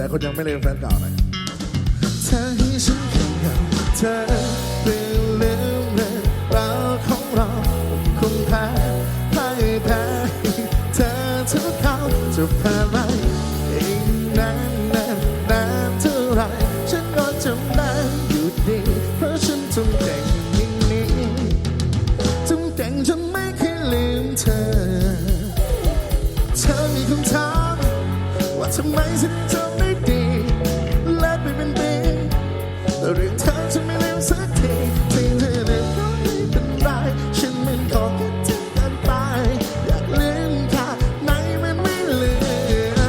แต่คนยังไม่ลืมแฟนเก่าหน่อยเธอให้ฉันแค่เหงาเธอเปลี่ยนลืมเรื่องราวของเราคงแพ้ให้แพ้เธอทุกเขาจะผ่านไปอีกนานนานนานเท่าไรฉันก็จำได้อยู่ดีเพราะฉันจงเก่งอย่งนี้จงเก่งจนไม่เคยลืมเธอ เธอมีคำถามว่าทำไมฉัน เรื่องเธอฉันไม่ลืมสักทีที่เธอเนี่ยก็ไม่เป็นไรฉันมันขอคิดถึงกันไป อยากลืมค่ะไหนมันไม่เหลือ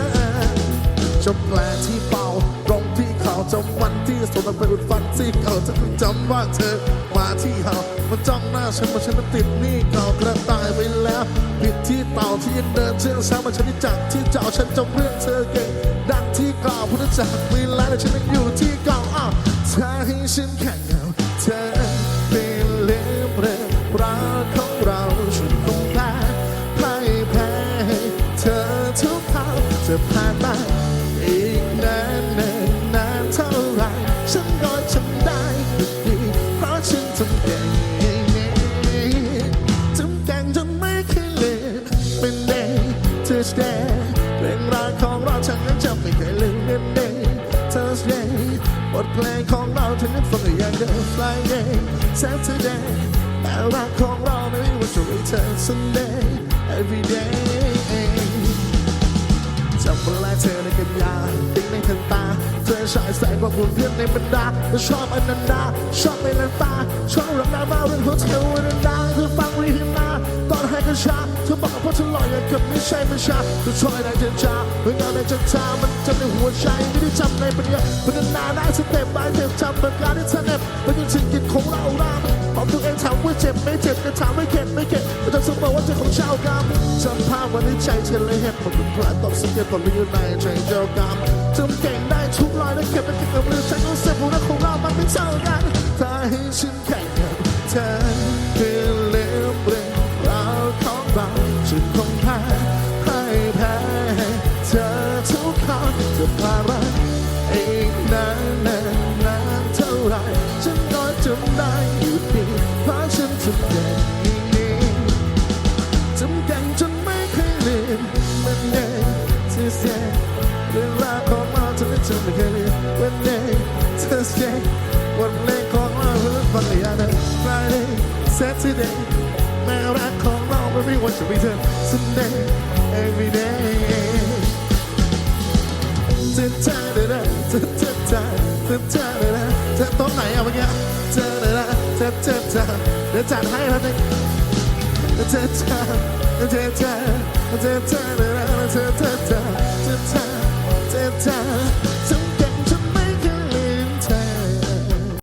จบแผลที่เป่าตรงที่เขาจำวันที่สดไปอุดฟันที่เขาจะจำว่าเธอมาที่เขามาจ้องหน้าฉันว่าฉันนั้นติดหนี่เก่ากระตายไปแล้วผิดที่เต่าที่ยังเดินเชื่องช้ามาฉันที่จักที่เจ้าฉันจำเรื่องเธอเก่งดังที่กล่าวพุทธจักรเวลาแต่ฉันยังอยู่ที่เก่า เธอให้ฉันแค่เงาเธอเป็นลืมเรื่องราวของเราฉันคงแพ้ให้แพ้ให้เธอทุกคราวจะผ่านไปอีกนานนานนานเท่าไรฉันก็จำได้ดีเพราะฉันจำเก่งจำเก่งจนไม่เคยลืมเป็นเดย์เธอแสดย์เรื่องราวของเราฉันยังจำไม่เคย เพลงของเราฉันยังฟังอย่างเดิม Friday Saturday แต่รักของเราไม่ว่าจะเป็นเธอ Sunday every day จำเวลาเธอในกันยาติ๊กในทันตา เธอฉายแสงกว่าบุญเพื่อนในบรรดาเธอชอบอนันดา ชอบในนันตา ชอบรักนามาเรื่องของเธออนันดาเธอฟังรีฮินาตอนให้กระชาเธอบอก ว่าเธอหล่อย่างกับไม่ใช่ไม่ใช่เธอช่วยได้เจนจาเมื่องานในจันทามันจำในหัวใจไม่ได้จำในปัญญาพัฒนาได้สเต็ปบายเต็ปจำแบบการที่เธอเน็บเป็นยังสิ่งกินของเรารามบอกตัวเองถามว่าเจ็บไม่เจ็บก็ถามไม่เข็ดไม่เข็ดแต่เธอเสมอว่าเจ็บของชาวกรรมจำภาพวันที่ใจเธอเลยเห็นผมเป็นพลาดตกสังเกตตอนนี้อยู่ในใจเจ้ากรรมจำเก่งได้ทุกรอยและเก็บเป็นเก็บกับมือฉันต้องเสียของรักของเรามันไม่เท่ากัน รั้งจะผ่านไปอีกนานนานนานเท่าไรฉันก็จำได้อยู่ดีเพราะฉันจำเก่งนี้จำกันจนไม่เคยลืมมันเองที่เสียเรื่องราวของเราจะไม่จำไม่เคยลืมวันเองเธอเสียวันเล่นของเราเรื่องฟังอย่างนั้น Friday Saturday แม้รักของเราไม่มีวันจะมีเธอ Sunday every day ต้นไหนอะเมื่อกี้เจอเลยนะเจอเจอเจอเดี๋ยวจัดให้แล้วนี่เเจอเเจอเเจอเเจอเจอเเจอเ